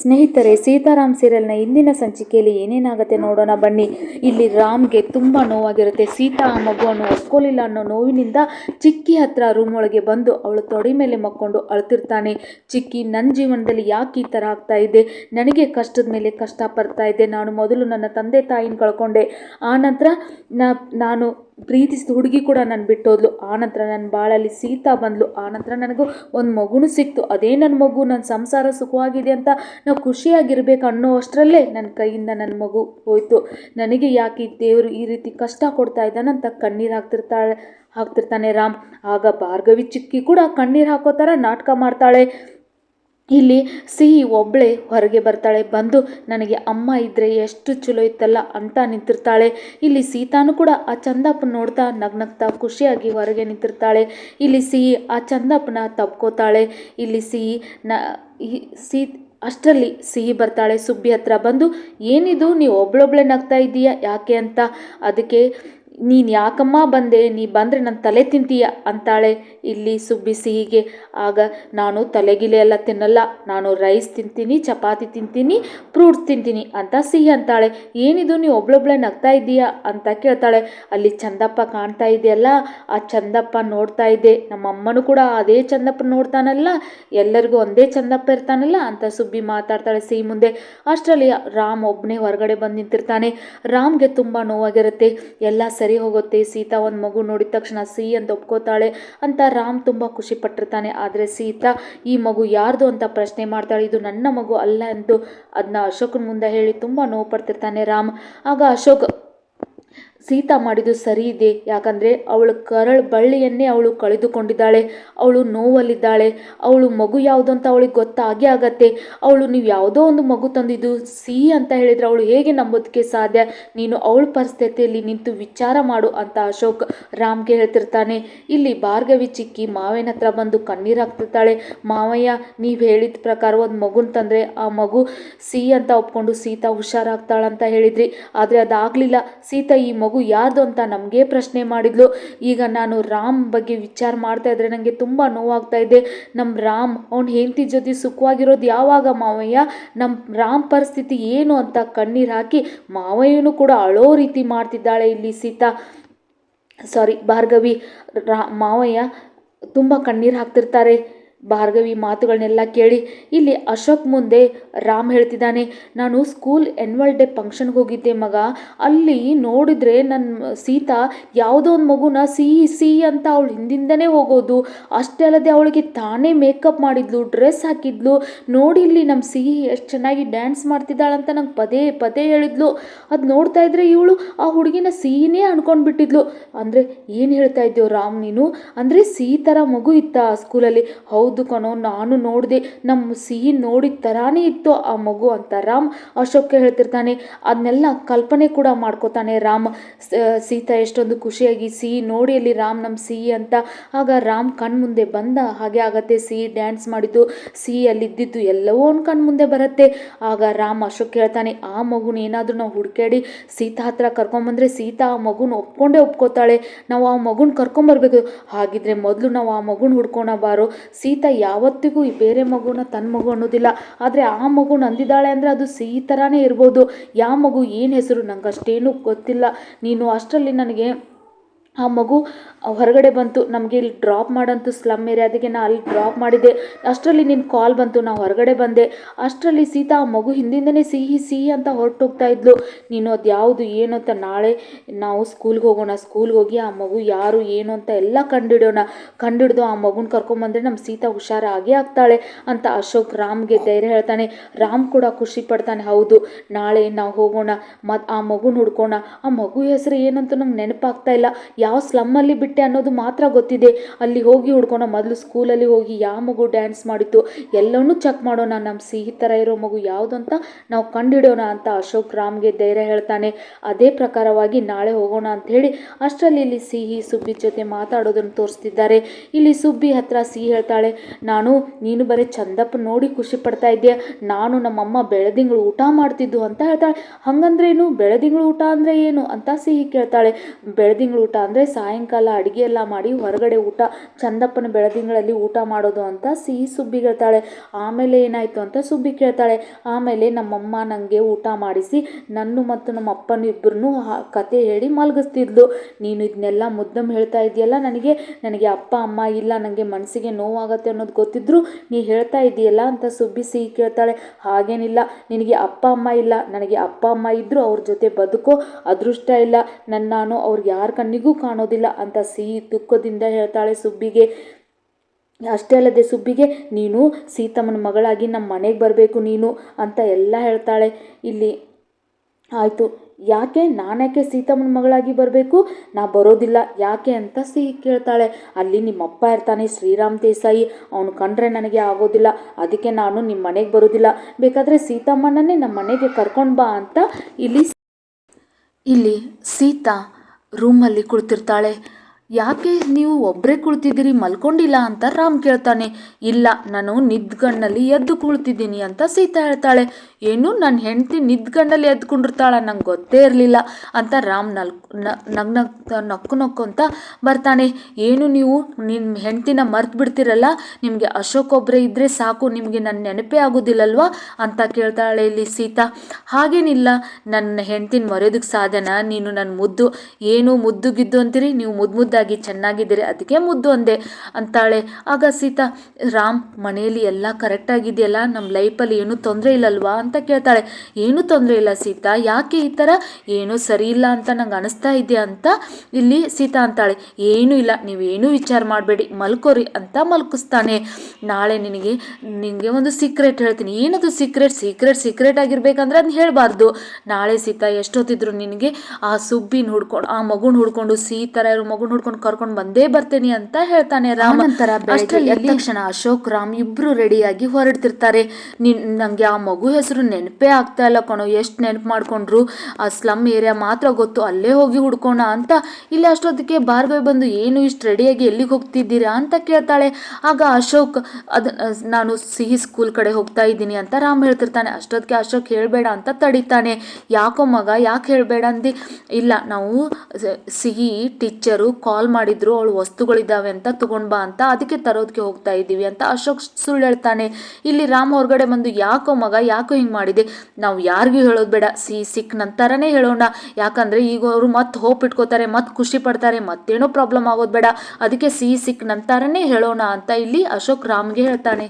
ಸ್ನೇಹಿತರೆ, ಸೀತಾರಾಮ್ ಸೀರಿಯಲ್ನ ಇಂದಿನ ಸಂಚಿಕೆಯಲ್ಲಿ ಏನೇನಾಗುತ್ತೆ ನೋಡೋಣ ಬನ್ನಿ. ಇಲ್ಲಿ ರಾಮ್ಗೆ ತುಂಬ ನೋವಾಗಿರುತ್ತೆ. ಸೀತಾ ಆ ಮಗುವನ್ನು ಒಪ್ಕೊಳ್ಳಿಲ್ಲ ಅನ್ನೋ ನೋವಿನಿಂದ ಚಿಕ್ಕಿ ಹತ್ರ ರೂಮ್ ಒಳಗೆ ಬಂದು ಅವಳು ತೊಡೆ ಮೇಲೆ ಮಕ್ಕೊಂಡು ಅಳ್ತಿರ್ತಾನೆ. ಚಿಕ್ಕಿ ನನ್ನ ಜೀವನದಲ್ಲಿ ಯಾಕೆ ಈ ಥರ ಆಗ್ತಾ ಇದೆ? ನನಗೆ ಕಷ್ಟದ ಮೇಲೆ ಕಷ್ಟ ಪಡ್ತಾ ಇದೆ. ನಾನು ಮೊದಲು ನನ್ನ ತಂದೆ ತಾಯಿನ ಕಳ್ಕೊಂಡೆ. ಆ ನಂತರ ನಾನು ಪ್ರೀತಿಸಿದ ಹುಡುಗಿ ಕೂಡ ನಾನು ಬಿಟ್ಟೋದ್ಲು. ಆನಂತರ ನನ್ನ ಬಾಳಲ್ಲಿ ಸೀತಾ ಬಂದಳು ಆನಂತರ ನನಗೂ ಒಂದು ಮಗುನೂ ಸಿಕ್ತು. ಅದೇ ನನ್ನ ಮಗು ನನ್ನ ಸಂಸಾರ ಸುಖವಾಗಿದೆ ಅಂತ ನಾವು ಖುಷಿಯಾಗಿರ್ಬೇಕು ಅನ್ನೋ ಅಷ್ಟರಲ್ಲೇ ನನ್ನ ಕೈಯಿಂದ ನನ್ನ ಮಗು ಹೋಯ್ತು. ನನಗೆ ಯಾಕೆ ದೇವರು ಈ ರೀತಿ ಕಷ್ಟ ಕೊಡ್ತಾ ಇದ್ದಾನಂತ ಕಣ್ಣೀರು ಹಾಕ್ತಿರ್ತಾಳೆ ಹಾಕ್ತಿರ್ತಾನೆ ರಾಮ್. ಆಗ ಭಾರ್ಗವಿ ಚಿಕ್ಕಿ ಕೂಡ ಕಣ್ಣೀರು ಹಾಕೋ ಥರ ನಾಟಕ ಮಾಡ್ತಾಳೆ. ಇಲ್ಲಿ ಸಿಹಿ ಒಬ್ಬಳೆ ಹೊರಗೆ ಬರ್ತಾಳೆ. ಬಂದು ನನಗೆ ಅಮ್ಮ ಇದ್ದರೆ ಎಷ್ಟು ಚಲೋ ಇತ್ತಲ್ಲ ಅಂತ ನಿಂತಿರ್ತಾಳೆ. ಇಲ್ಲಿ ಸೀತಾನು ಕೂಡ ಆ ಚಂದಪ್ಪನ ನೋಡ್ತಾ ನಗ್ನಗ್ತಾ ಖುಷಿಯಾಗಿ ಹೊರಗೆ ನಿಂತಿರ್ತಾಳೆ. ಇಲ್ಲಿ ಸಿಹಿ ಆ ಚಂದಪ್ಪನ ತಪ್ಕೋತಾಳೆ. ಇಲ್ಲಿ ಸಿಹಿ ನ ಸೀ ಅಷ್ಟರಲ್ಲಿ ಸಿಹಿ ಬರ್ತಾಳೆ. ಸುಬ್ಬಿ ಹತ್ರ ಬಂದು ಏನಿದು ನೀವು ಒಬ್ಳೊಬ್ಳೆ ನಗ್ತಾ ಇದ್ದೀಯಾ ಯಾಕೆ ಅಂತ ಅದಕ್ಕೆ ನೀನು ಯಾಕಮ್ಮ ಬಂದೆ? ನೀ ಬಂದರೆ ನನ್ನ ತಲೆ ತಿಂತೀಯ ಅಂತಾಳೆ. ಇಲ್ಲಿ ಸುಬ್ಬಿ ಸಿಹಿಗೆ. ಆಗ ನಾನು ತಲೆಗಿಲೆ ಎಲ್ಲ ತಿನ್ನಲ್ಲ. ನಾನು ರೈಸ್ ತಿಂತೀನಿ, ಚಪಾತಿ ತಿಂತೀನಿ, ಫ್ರೂಟ್ಸ್ ತಿಂತೀನಿ ಅಂತ ಸಿಹಿ ಅಂತಾಳೆ. ಏನಿದು, ನೀ ಒಬ್ಳೊಬ್ಳೆ ನಗ್ತಾ ಇದ್ದೀಯಾ ಅಂತ ಕೇಳ್ತಾಳೆ. ಅಲ್ಲಿ ಚಂದಪ್ಪ ಕಾಣ್ತಾ ಇದೆಯಲ್ಲ? ಆ ಚಂದಪ್ಪ ನೋಡ್ತಾ ಇದ್ದೆ ನಮ್ಮ ಅಮ್ಮನೂ ಕೂಡ ಅದೇ ಚಂದಪ್ಪ ನೋಡ್ತಾನಲ್ಲ. ಎಲ್ಲರಿಗೂ ಒಂದೇ ಚಂದಪ್ಪ ಇರ್ತಾನಲ್ಲ ಅಂತ ಸುಬ್ಬಿ ಮಾತಾಡ್ತಾಳೆ ಸಿಹಿ ಮುಂದೆ. ಅಷ್ಟರಲ್ಲಿ ರಾಮ್ ಒಬ್ಬನೇ ಹೊರಗಡೆ ಬಂದು ನಿಂತಿರ್ತಾನೆ. ರಾಮ್ಗೆ ತುಂಬ ನೋವಾಗಿರುತ್ತೆ. ಎಲ್ಲ ಸರಿ ಹೋಗುತ್ತೆ, ಸೀತಾ ಒಂದು ಮಗು ನೋಡಿದ ತಕ್ಷಣ ಸಿ ಅಂತ ಒಪ್ಕೋತಾಳೆ ಅಂತ ರಾಮ್ ತುಂಬ ಖುಷಿ ಪಟ್ಟಿರ್ತಾನೆ. ಆದರೆ ಸೀತಾ, ಈ ಮಗು ಯಾರ್ದು ಅಂತ ಪ್ರಶ್ನೆ ಮಾಡ್ತಾಳೆ, ಇದು ನನ್ನ ಮಗು ಅಲ್ಲ ಎಂದು ಅದನ್ನ ಅಶೋಕನ ಮುಂದೆ ಹೇಳಿ ತುಂಬ ನೋವು ಪಡ್ತಿರ್ತಾನೆ ರಾಮ್. ಆಗ ಅಶೋಕ್ ಸೀತಾ ಮಾಡಿದ್ದು ಸರಿ ಇದೆ. ಯಾಕಂದರೆ ಅವಳು ಕರಳು ಬಳ್ಳಿಯನ್ನೇ ಅವಳು ಕಳೆದುಕೊಂಡಿದ್ದಾಳೆ. ಅವಳು ನೋವಲ್ಲಿದ್ದಾಳೆ. ಅವಳು ಮಗು ಯಾವುದು ಅಂತ ಅವಳಿಗೆ ಗೊತ್ತಾಗೇ ಆಗತ್ತೆ. ಅವಳು ನೀವು ಯಾವುದೋ ಒಂದು ಮಗು ತಂದಿದ್ದು ಸಿಹಿ ಅಂತ ಹೇಳಿದರೆ ಅವಳು ಹೇಗೆ ನಂಬೋದಕ್ಕೆ ಸಾಧ್ಯ? ನೀನು ಅವಳ ಪರಿಸ್ಥಿತಿಯಲ್ಲಿ ನಿಂತು ವಿಚಾರ ಮಾಡು ಅಂತ ಅಶೋಕ್ ರಾಮ್ಗೆ ಹೇಳ್ತಿರ್ತಾನೆ. ಇಲ್ಲಿ ಭಾರ್ಗವಿ ಚಿಕ್ಕಿ ಮಾವನ ಹತ್ರ ಬಂದು ಕಣ್ಣೀರು ಹಾಕ್ತಿರ್ತಾಳೆ ಮಾವಯ್ಯ, ನೀವು ಹೇಳಿದ ಪ್ರಕಾರ ಒಂದು ಮಗುನ ತಂದರೆ ಆ ಮಗು ಸಿಹಿ ಅಂತ ಒಪ್ಕೊಂಡು ಸೀತಾ ಹುಷಾರಾಗ್ತಾಳಂತ ಹೇಳಿದ್ರಿ. ಆದರೆ ಅದಾಗಲಿಲ್ಲ. ಸೀತಾ ಈ ಮಗು ಯಾರ್ದು ಅಂತ ನಮಗೆ ಪ್ರಶ್ನೆ ಮಾಡಿದ್ಲು. ಈಗ ನಾನು ರಾಮ್ ಬಗ್ಗೆ ವಿಚಾರ ಮಾಡ್ತಾ ಇದ್ರೆ ನನಗೆ ತುಂಬ ನೋವಾಗ್ತಾ ಇದೆ. ನಮ್ಮ ರಾಮ್, ಅವ್ನ ಹೆಂಡತಿ ಜೊತೆ ಸುಖವಾಗಿರೋದು ಯಾವಾಗ ಮಾವಯ್ಯ? ನಮ್ಮ ರಾಮ್ ಪರಿಸ್ಥಿತಿ ಏನು ಅಂತ ಕಣ್ಣೀರು ಹಾಕಿ ಮಾವಯ್ಯನೂ ಕೂಡ ಅಳೋ ರೀತಿ ಮಾಡ್ತಿದ್ದಾಳೆ ಇಲ್ಲಿ ಸೀತಾ. ಸಾರಿ ಭಾರ್ಗವಿ, ರಾ, ಮಾವಯ್ಯ ತುಂಬ ಕಣ್ಣೀರು ಹಾಕ್ತಿರ್ತಾರೆ. ಭಾರ್ಗವಿ ಮಾತುಗಳನ್ನೆಲ್ಲ ಕೇಳಿ ಇಲ್ಲಿ ಅಶೋಕ್ ಮುಂದೆ ರಾಮ್ ಹೇಳ್ತಿದ್ದಾನೆ, ನಾನು ಸ್ಕೂಲ್ ಎನ್ವಲ್ ಡೇ ಫಂಕ್ಷನ್ಗೆ ಹೋಗಿದ್ದೆ ಮಗ. ಅಲ್ಲಿ ನೋಡಿದರೆ ನನ್ನ ಸೀತಾ ಯಾವುದೋ ಒಂದು ಮಗುನ ಸಿಹಿ ಸಿಹಿ ಅಂತ ಅವಳು ಹಿಂದಿಂದನೇ ಹೋಗೋದು. ಅಷ್ಟೇ ಅಲ್ಲದೆ ಅವಳಿಗೆ ತಾನೇ ಮೇಕಪ್ ಮಾಡಿದ್ಲು ಡ್ರೆಸ್ ಹಾಕಿದ್ಲು. ನೋಡಿ ಇಲ್ಲಿ ನಮ್ಮ ಸಿಹಿ ಎಷ್ಟು ಚೆನ್ನಾಗಿ ಡ್ಯಾನ್ಸ್ ಮಾಡ್ತಿದ್ದಾಳಂತ ನಂಗೆ ಪದೇ ಪದೇ ಹೇಳಿದ್ಲು. ಅದು ನೋಡ್ತಾ ಇದ್ರೆ ಇವಳು ಆ ಹುಡುಗಿನ ಸಿಹಿನೇ ಅನ್ಕೊಂಡು ಬಿಟ್ಟಿದ್ಲು ಅಂದರೆ ಏನು ಹೇಳ್ತಾ ಇದ್ದೀವಿ ರಾಮ್ ನೀನು? ಅಂದರೆ ಸಿಹಿ ಥರ ಮಗು ಇತ್ತ ಆ ಸ್ಕೂಲಲ್ಲಿ ಹೌದು ಕಣೋ, ನಾನು ನೋಡಿದೆ ನಮ್ಮ ಸಿಹಿ ನೋಡಿದ ಥರಾನೇ ಇತ್ತು ಆ ಮಗು ಅಂತ. ರಾಮ್ ಅಶೋಕ್ಗೆ ಹೇಳ್ತಿರ್ತಾನೆ ಅದನ್ನೆಲ್ಲ ಕಲ್ಪನೆ ಕೂಡ ಮಾಡ್ಕೋತಾನೆ ರಾಮ್. ಸೀತಾ ಎಷ್ಟೊಂದು ಖುಷಿಯಾಗಿ ಸಿಹಿ ನೋಡಿ ಅಲ್ಲಿ ರಾಮ್ ನಮ್ಮ ಸಿಹಿ ಅಂತ. ಆಗ ರಾಮ್ ಕಣ್ಮುಂದೆ ಬಂದ ಹಾಗೆ ಆಗತ್ತೆ, ಸಿಹಿ ಡ್ಯಾನ್ಸ್ ಮಾಡಿದ್ದು, ಸಿಹಿ ಅಲ್ಲಿದ್ದಿದ್ದು ಎಲ್ಲವೂ ಅವ್ನ ಕಣ್ಮುಂದೆ ಬರುತ್ತೆ. ಆಗ ರಾಮ್ ಅಶೋಕ್ ಹೇಳ್ತಾನೆ, ಆ ಮಗುನ ಏನಾದರೂ ನಾವು ಹುಡುಕಾಡಿ ಸೀತಾ ಹತ್ರ ಕರ್ಕೊಂಬಂದರೆ ಸೀತಾ ಆ ಮಗುನ ಒಪ್ಕೊಂಡೇ ಒಪ್ಕೋತಾಳೆ. ನಾವು ಆ ಮಗುನ ಕರ್ಕೊಂಬರ್ಬೇಕು. ಹಾಗಿದ್ರೆ ಮೊದಲು ನಾವು ಆ ಮಗುನ ಹುಡ್ಕೋಣ ಬಾರೋ. ಸೀತಾ ಯಾವತ್ತಿಗೂ ಈ ಬೇರೆ ಮಗುನ ತನ್ನ ಮಗು ಅನ್ನೋದಿಲ್ಲ. ಆದರೆ ಆ ಮಗು ನಂದಿದ್ದಾಳೆ ಅಂದರೆ ಅದು ಸಿಹಿ ಥರಾನೇ ಇರ್ಬೋದು. ಯಾವ ಮಗು ಏನು ಹೆಸರು ನಂಗೆ ಅಷ್ಟೇನೂ ಗೊತ್ತಿಲ್ಲ. ನೀನು ಅಷ್ಟರಲ್ಲಿ ನನಗೆ ಆ ಮಗು ಹೊರಗಡೆ ಬಂತು, ನಮಗೆ ಇಲ್ಲಿ ಡ್ರಾಪ್ ಮಾಡಂತು ಸ್ಲಮ್ ಏರಿಯಾದಿಗೆ ನಾ ಅಲ್ಲಿ ಡ್ರಾಪ್ ಮಾಡಿದ್ದೆ. ಅಷ್ಟರಲ್ಲಿ ನಿನ್ನ ಕಾಲ್ ಬಂತು ನಾವು ಹೊರಗಡೆ ಬಂದೆ. ಅಷ್ಟರಲ್ಲಿ ಸೀತಾ ಆ ಮಗು ಹಿಂದಿಂದನೇ ಸಿಹಿ ಸಿಹಿ ಅಂತ ಹೊರಟೋಗ್ತಾ ಇದ್ಲು. ನೀನು ಅದು ಯಾವುದು, ಏನು ಅಂತ ನಾಳೆ ನಾವು ಸ್ಕೂಲ್ಗೆ ಹೋಗೋಣ ಸ್ಕೂಲ್ಗೆ ಹೋಗಿ ಆ ಮಗು ಯಾರು, ಏನು ಅಂತ ಎಲ್ಲ ಕಂಡುಹಿಡೋಣ ಕಂಡುಹಿಡ್ದು ಆ ಮಗುನ ಕರ್ಕೊಂಬಂದ್ರೆ ನಮ್ಮ ಸೀತಾ ಹುಷಾರಾಗೇ ಆಗ್ತಾಳೆ ಅಂತ ಅಶೋಕ್ ರಾಮ್ಗೆ ಧೈರ್ಯ ಹೇಳ್ತಾನೆ. ರಾಮ್ ಕೂಡ ಖುಷಿ ಪಡ್ತಾನೆ, ಹೌದು. ನಾಳೆ ನಾವು ಹೋಗೋಣ ಮತ್ತು ಆ ಮಗುನ ಹುಡ್ಕೋಣ. ಆ ಮಗು ಹೆಸರು ಏನಂತೂ ನಮ್ಗೆ ನೆನಪಾಗ್ತಾ ಇಲ್ಲ. ಯಾವ ಸ್ಲಮ್ಮಲ್ಲಿ ಬಿಟ್ಟೆ ಅನ್ನೋದು ಮಾತ್ರ ಗೊತ್ತಿದೆ. ಅಲ್ಲಿ ಹೋಗಿ ಹುಡ್ಕೋಣ ಮೊದಲು ಸ್ಕೂಲಲ್ಲಿ ಹೋಗಿ ಯಾವ ಮಗು ಡ್ಯಾನ್ಸ್ ಮಾಡಿತ್ತು ಎಲ್ಲವನ್ನೂ ಚೆಕ್ ಮಾಡೋಣ ನಮ್ಮ ಸಿಹಿ ಥರ ಇರೋ ಮಗು ಯಾವುದು ಅಂತ ನಾವು ಕಂಡುಹಿಡೋಣ ಅಂತ ಅಶೋಕ್ ರಾಮ್ಗೆ ಧೈರ್ಯ ಹೇಳ್ತಾನೆ. ಅದೇ ಪ್ರಕಾರವಾಗಿ ನಾಳೆ ಹೋಗೋಣ ಅಂತ ಹೇಳಿ ಅಷ್ಟರಲ್ಲಿ ಇಲ್ಲಿ ಸಿಹಿ, ಸುಬ್ಬಿ ಜೊತೆ ಮಾತಾಡೋದನ್ನು ತೋರಿಸ್ತಿದ್ದಾರೆ. ಇಲ್ಲಿ ಸುಬ್ಬಿ ಹತ್ರ ಸಿಹಿ ಹೇಳ್ತಾಳೆ, ನಾನು, ನೀನು ಬರೀ ಚಂದಪ್ಪ ನೋಡಿ ಖುಷಿ ಪಡ್ತಾ ಇದ್ದೀಯ. ನಾನು ನಮ್ಮಮ್ಮ ಬೆಳದಿಂಗಳು ಊಟ ಮಾಡ್ತಿದ್ದು ಅಂತ ಹೇಳ್ತಾಳೆ. ಹಂಗಂದ್ರೇನು? ಬೆಳದಿಂಗಳು ಊಟ ಅಂದರೆ ಏನು? ಅಂತ ಸಿಹಿ ಕೇಳ್ತಾಳೆ. ಬೆಳದಿಂಗಳು ಊಟ ಅಂದರೆ ಸಾಯಂಕಾಲ ಅಡುಗೆ ಎಲ್ಲ ಮಾಡಿ ಹೊರಗಡೆ ಊಟ, ಚಂದಪ್ಪನ ಬೆಳದಿಂಗಳಲ್ಲಿ ಊಟ ಮಾಡೋದು ಅಂತ ಸಿಹಿ ಸುಬ್ಬಿ ಹೇಳ್ತಾಳೆ ಆಮೇಲೆ ಏನಾಯಿತು ಅಂತ ಸುಬ್ಬಿ ಕೇಳ್ತಾಳೆ. ಆಮೇಲೆ ನಮ್ಮಮ್ಮ ನನಗೆ ಊಟ ಮಾಡಿಸಿ, ನನ್ನ ಮತ್ತು ನಮ್ಮ ಅಪ್ಪನ ಇಬ್ಬರನ್ನು ಕತೆ ಹೇಳಿ ಮಲಗಿಸ್ತಿದ್ಲು. ನೀನು ಇದನ್ನೆಲ್ಲ ಮುದ್ದಮ್ ಹೇಳ್ತಾ ಇದೆಯಲ್ಲ ನನಗೆ? ನನಗೆ ಅಪ್ಪ, ಅಮ್ಮ ಇಲ್ಲ ನನಗೆ ಮನಸ್ಸಿಗೆ ನೋವಾಗತ್ತೆ ಅನ್ನೋದು ಗೊತ್ತಿದ್ರು ನೀ ಹೇಳ್ತಾ ಇದೆಯಲ್ಲ ಅಂತ ಸುಬ್ಬಿ ಸಿಹಿ ಕೇಳ್ತಾಳೆ. ಹಾಗೇನಿಲ್ಲ, ನಿನಗೆ ಅಪ್ಪ, ಅಮ್ಮ ಇಲ್ಲ. ನನಗೆ ಅಪ್ಪ, ಅಮ್ಮ ಇದ್ದರೂ ಅವ್ರ ಜೊತೆ ಬದುಕೋ ಅದೃಷ್ಟ ಇಲ್ಲ. ನನ್ನ ನಾನು ಅವ್ರಿಗೆ ಯಾರ ಕಣ್ಣಿಗೂ ಕಾಣೋದಿಲ್ಲ ಅಂತ ಸಿಹಿ ದುಃಖದಿಂದ ಹೇಳ್ತಾಳೆ ಸುಬ್ಬಿಗೆ. ಅಷ್ಟೇ ಅಲ್ಲದೆ ಸುಬ್ಬಿಗೆ, ನೀನು ಸೀತಮ್ಮನ ಮಗಳಾಗಿ ನಮ್ಮ ಮನೆಗೆ ಬರಬೇಕು ನೀನು ಅಂತ ಎಲ್ಲ ಹೇಳ್ತಾಳೆ. ಇಲ್ಲಿ ಆಯಿತು. ಯಾಕೆ? ನಾನ್ಯಾಕೆ ಸೀತಮ್ಮನ ಮಗಳಾಗಿ ಬರಬೇಕು? ನಾ ಬರೋದಿಲ್ಲ. ಯಾಕೆ ಅಂತ ಸಿಹಿ ಕೇಳ್ತಾಳೆ. ಅಲ್ಲಿ ನಿಮ್ಮ ಅಪ್ಪ ಇರ್ತಾನೆ, ಶ್ರೀರಾಮ್ ದೇಸಾಯಿ. ಅವನು ಕಂಡ್ರೆ ನನಗೆ ಆಗೋದಿಲ್ಲ. ಅದಕ್ಕೆ ನಾನು ನಿಮ್ಮ ಮನೆಗೆ ಬರೋದಿಲ್ಲ. ಬೇಕಾದರೆ ಸೀತಮ್ಮನನ್ನೇ ನಮ್ಮ ಮನೆಗೆ ಕರ್ಕೊಂಡು ಬಾ ಅಂತ ಇಲ್ಲಿ ಇಲ್ಲಿ ಸೀತಾ ರೂಮಲ್ಲಿ ಕುಳಿತಿರ್ತಾಳೆ. ಯಾಕೆ ನೀವು ಒಬ್ಬರೇ ಕುಳಿತಿದ್ದೀರಿ, ಮಲ್ಕೊಂಡಿಲ್ಲ ಅಂತ ರಾಮ್ ಕೇಳ್ತಾನೆ. ಇಲ್ಲ, ನಾನು ನಿದ್ಗಣ್ಣಲ್ಲಿ ಎದ್ದು ಕುಳಿತಿದ್ದೀನಿ ಅಂತ ಸೀತಾ ಹೇಳ್ತಾಳೆ. ಏನು ನನ್ನ ಹೆಂಡತಿ ನಿದ್ಗಣ್ಣಲ್ಲಿ ಎದ್ಕೊಂಡಿರ್ತಾಳ, ನಂಗೆ ಗೊತ್ತೇ ಇರಲಿಲ್ಲ ಅಂತ ರಾಮ್ ನಲ್ ನಗ್ ನಕ್ಕು ನಕ್ಕು ಅಂತ ಬರ್ತಾನೆ. ಏನು ನೀವು ನಿಮ್ಮ ಹೆಂಡತಿನ ಮರ್ತು ಬಿಡ್ತೀರಲ್ಲ, ನಿಮಗೆ ಅಶೋಕ್ ಒಬ್ಬರೇ ಇದ್ದರೆ ಸಾಕು, ನಿಮಗೆ ನನ್ನ ನೆನಪೇ ಆಗೋದಿಲ್ಲಲ್ವಾ ಅಂತ ಕೇಳ್ತಾಳೆ ಇಲ್ಲಿ ಸೀತಾ. ಹಾಗೇನಿಲ್ಲ ನನ್ನ ಹೆಂಡ್ತಿನ ಮರೆಯೋದಕ್ಕೆ ಸಾಧನ ನೀನು ನನ್ನ ಮುದ್ದು. ಏನು ಮುದ್ದು ಗಿದ್ದು ಅಂತೀರಿ? ನೀವು ಮುದ್ದು ಮುದ್ದಾಗಿ ಚೆನ್ನಾಗಿದ್ದೀರಿ ಅದಕ್ಕೆ ಮುದ್ದು ಅಂದೆ ಅಂತಾಳೆ. ಆಗ ಸೀತಾ, ರಾಮ್, ಮನೆಯಲ್ಲಿ ಎಲ್ಲ ಕರೆಕ್ಟಾಗಿದೆಯಲ್ಲ ನಮ್ಮ ಲೈಫಲ್ಲಿ ಏನೂ ತೊಂದರೆ ಇಲ್ಲಲ್ವಾ? ಅಂತ ಕೇಳ್ತಾಳೆ. ಏನೂ ತೊಂದರೆ ಇಲ್ಲ ಸೀತಾ, ಯಾಕೆ ಈ ಥರ ಏನೂ ಸರಿ ಇಲ್ಲ ಅಂತ ನಂಗೆ ಅನಿಸ್ತಾ ಇದೆ ಅಂತ ಇಲ್ಲಿ ಸೀತಾ ಅಂತಾಳೆ. ಏನೂ ಇಲ್ಲ ನೀವೇನೂ ವಿಚಾರ ಮಾಡಬೇಡಿ, ಮಲ್ಕೋರಿ ಅಂತ ಮಲ್ಕಿಸ್ತಾನೆ. ನಾಳೆ ನಿನಗೆ ನಿನಗೆ ಒಂದು ಸೀಕ್ರೆಟ್ ಹೇಳ್ತೀನಿ. ಏನದು ಸೀಕ್ರೆಟ್ ಸೀಕ್ರೆಟ್ ಸೀಕ್ರೆಟ್ ಆಗಿರ್ಬೇಕಂದ್ರೆ ಅದನ್ನ ಹೇಳಬಾರ್ದು. ನಾಳೆ ಸೀತಾ ಎಷ್ಟೊತ್ತಿದ್ರು ನಿನಗೆ ಆ ಸುಬ್ಬಿನ ಹುಡ್ಕೊಂಡು, ಆ ಮಗುನ ಹುಡ್ಕೊಂಡು, ಸೀತರ ಇರೋ ಮಗುನ ಹುಡ್ಕೊಂಡು ಕರ್ಕೊಂಡು ಬಂದೇ ಬರ್ತೇನೆ ಅಂತ ಹೇಳ್ತಾನೆ ರಾಮ. ನಂತರ ತಕ್ಷಣ ಅಶೋಕ್ ರಾಮ್ ಇಬ್ರು ರೆಡಿಯಾಗಿ ಹೊರಡ್ತಿರ್ತಾರೆ. ನಿನ್ ನಂಗೆ ಆ ಮಗು ಹೆಸರು ನೆನಪೇ ಆಗ್ತಾ ಇಲ್ಲ ಕಣೋ. ಎಷ್ಟು ನೆನಪು ಮಾಡ್ಕೊಂಡ್ರು? ಆ ಸ್ಲಮ್ ಏರಿಯಾ ಮಾತ್ರ ಗೊತ್ತು. ಅಲ್ಲೇ ಹೋಗಿ ಹುಡ್ಕೋಣ ಅಂತ. ಇಲ್ಲಿ ಅಷ್ಟೊತ್ತಿಗೆ ಭಾರ್ಗವಿ ಬಂದು ಏನು ಇಷ್ಟು ರೆಡಿಯಾಗಿ ಎಲ್ಲಿಗೆ ಹೋಗ್ತಿದ್ದೀರಾ? ಅಂತ ಕೇಳ್ತಾಳೆ. ಆಗ ಅಶೋಕ್ ಅದ ನಾನು ಸಿಹಿ ಸ್ಕೂಲ್ ಕಡೆ ಹೋಗ್ತಾ ಇದ್ದೀನಿ ಅಂತ ರಾಮ್ ಹೇಳ್ತಿರ್ತಾನೆ. ಅಷ್ಟೊತ್ತಿಗೆ ಅಶೋಕ್ ಹೇಳಬೇಡ ಅಂತ ತಡಿತಾನೆ. ಯಾಕೋ ಮಗ? ಯಾಕೆ ಹೇಳಬೇಡ? ಅಂದಿ. ಇಲ್ಲ ನಾವು ಸಿಹಿ ಟೀಚರು ಕಾಲ್ ಮಾಡಿದ್ರು, ಅವಳು ವಸ್ತುಗಳಿದ್ದಾವೆ ಅಂತ ತಗೊಂಡ್ ಬಾ ಅಂತ ಅದಕ್ಕೆ ತರೋದಕ್ಕೆ ಹೋಗ್ತಾ ಇದ್ದೀವಿ ಅಂತ ಅಶೋಕ್ ಸುಳ್ಳು ಹೇಳ್ತಾನೆ. ಇಲ್ಲಿ ರಾಮ್ ಹೊರಗಡೆ ಬಂದು, ಯಾಕೋ ಮಗ, ಯಾಕೋ ಹಿಂಗೆ ಮಾಡಿದೆ? ನಾವು ಯಾರಿಗೂ ಹೇಳೋದು ಬೇಡ. ಸಿ, ಸಿಕ್ ನಂತರನೇ ಹೇಳೋಣ. ಯಾಕಂದ್ರೆ ಈಗ ಅವರು ಮತ್ತೆ ಹೋಪ್ ಇಟ್ಕೋತಾರೆ, ಮತ್ತೆ ಖುಷಿ ಪಡ್ತಾರೆ, ಮತ್ತೇನೋ ಪ್ರಾಬ್ಲಮ್ ಆಗೋದು ಬೇಡ. ಅದಕ್ಕೆ ಸಿ, ಸಿಕ್ ನಂತರನೇ ಹೇಳೋಣ ಅಂತ ಇಲ್ಲಿ ಅಶೋಕ್ ರಾಮ್ಗೆ ಹೇಳ್ತಾನೆ.